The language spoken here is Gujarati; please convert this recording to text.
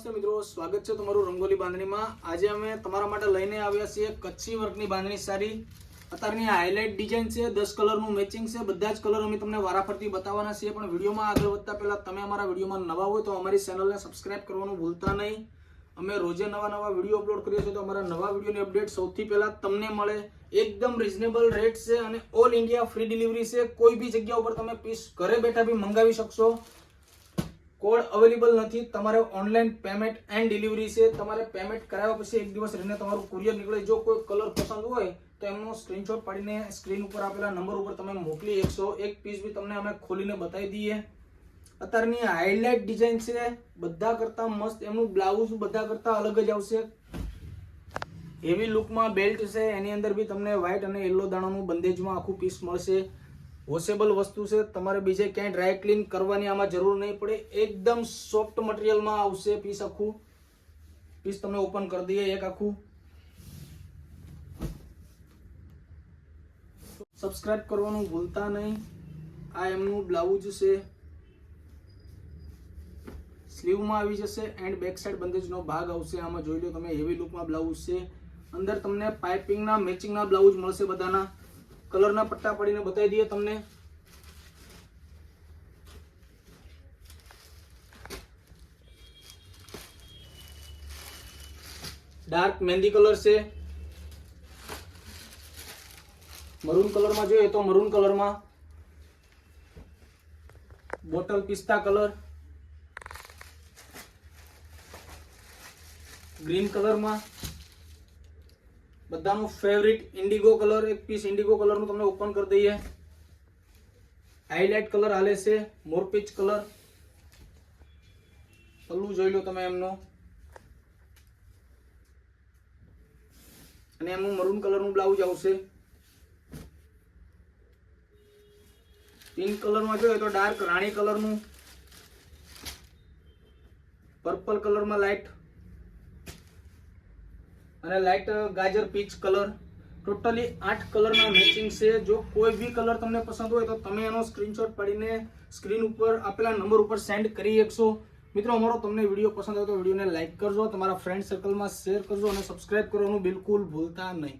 નમસ્તે મિત્રો, સ્વાગત છે તમારું રંગોલી બાંધણીમાં. આજે અમે તમારા માટે લઈને આવ્યા છીએ કચ્છી વર્કની બાંધણી સારી. અત્યારની હાઇલાઇટ ડિઝાઇન છે, દસ કલરનું મેચિંગ છે, બધા જ કલર અમે તમને વારાફરતી બતાવવાના છીએ. પણ વિડીયોમાં આગળ વધતા પહેલાં તમે અમારા વિડીયોમાં નવા હોય તો અમારી ચેનલને સબસ્ક્રાઇબ કરવાનું ભૂલતા નહીં. અમે રોજે નવા નવા વીડિયો અપલોડ કરીએ છીએ તો અમારા નવા વિડીયોની અપડેટ સૌથી પહેલાં તમને મળે. એકદમ રિઝનેબલ રેટ છે અને ઓલ ઇન્ડિયા ફ્રી ડિલિવરી છે. કોઈ બી જગ્યા ઉપર તમે પીસ ઘરે બેઠા બી મંગાવી શકશો. કોડ અવેલેબલ નથી, તમારે ઓનલાઈન પેમેન્ટ એન્ડ ડિલિવરી છે, તમારે પેમેન્ટ કરાવ્યા પછી એક દિવસ રહીને તમારું કુરિયર નીકળે. જો કોઈ કલર પસંદ હોય, તો એમનો સ્ક્રીનશોટ પાડીને સ્ક્રીન ઉપર આપેલા નંબર ઉપર તમે મોકલી એકસો એક પીસ બી તમને અમે ખોલીને બતાવી દઈએ. અત્યારની હાઇલાઇટ ડિઝાઇન છે, બધા કરતા મસ્ત. એમનું બ્લાઉઝ બધા કરતા અલગ જ આવશે. હેવી લુકમાં બેલ્ટ છે, એની અંદર બી તમને વ્હાઇટ અને યલો દાણાનું બંદેજમાં આખું પીસ મળશે. વોશેબલ વસ્તુ છે, તમારે બીજે ક્યાંય ડ્રાય ક્લીન કરવાની આમાં જરૂર નહીં પડે. એકદમ સોફ્ટ મટીરિયલમાં આવશે પીસ આખું. પીસ તમને ઓપન કરી દઈએ એક આખું. સબસ્ક્રાઇબ કરવાનું ભૂલતા નહીં. આ એમનું બ્લાઉઝ છે. સ્લીવમાં આવી જશે એન્ડ બેક સાઈડ બંદેજનો ભાગ આવશે. આમાં જોઈ લો તમે હેવી લુકમાં બ્લાઉઝ છે. અંદર તમને પાઇપિંગના મેચિંગના બ્લાઉઝ મળશે બધાના. કલરના પટ્ટા પડીને બતાવી દઈએ તમને. ડાર્ક મહેંદી કલર છે. મરૂન કલરમાં જોઈએ તો મરૂન કલરમાં. Bottle પિસ્તા colour. ગ્રીન કલરમાં. બધાનું ફેવરિટ ઇન્ડિગો કલર એક પીસ ઇન્ડિગો કલરનું તમને ઓપન કરી દઈએ. હાઇલાઇટ કલર હાલે છે મોરપીચ કલર પલ્લું જોઈ લો તમે એમનો. અને એમનું મરૂન કલરનું બ્લાઉઝ આવશે. પિંક કલરમાં જોઈએ તો ડાર્ક રાણી કલરનું પર્પલ કલરમાં લાઇટ અને લાઇટ ગાજર પીચ કલર ટોટલી આઠ કલરના મેચિંગ છે. જો કોઈ બી કલર તમને પસંદ હોય તો તમે એનો સ્ક્રીનશોટ પાડીને સ્ક્રીન ઉપર આપેલા નંબર ઉપર સેન્ડ કરી શકશો મિત્રો, અમારો તમને વીડિયો પસંદ આવે તો વિડીયોને લાઇક કરજો. તમારા ફ્રેન્ડ સર્કલમાં શેર કરજો અને સબસ્ક્રાઇબ કરવાનું બિલકુલ ભૂલતા નહીં.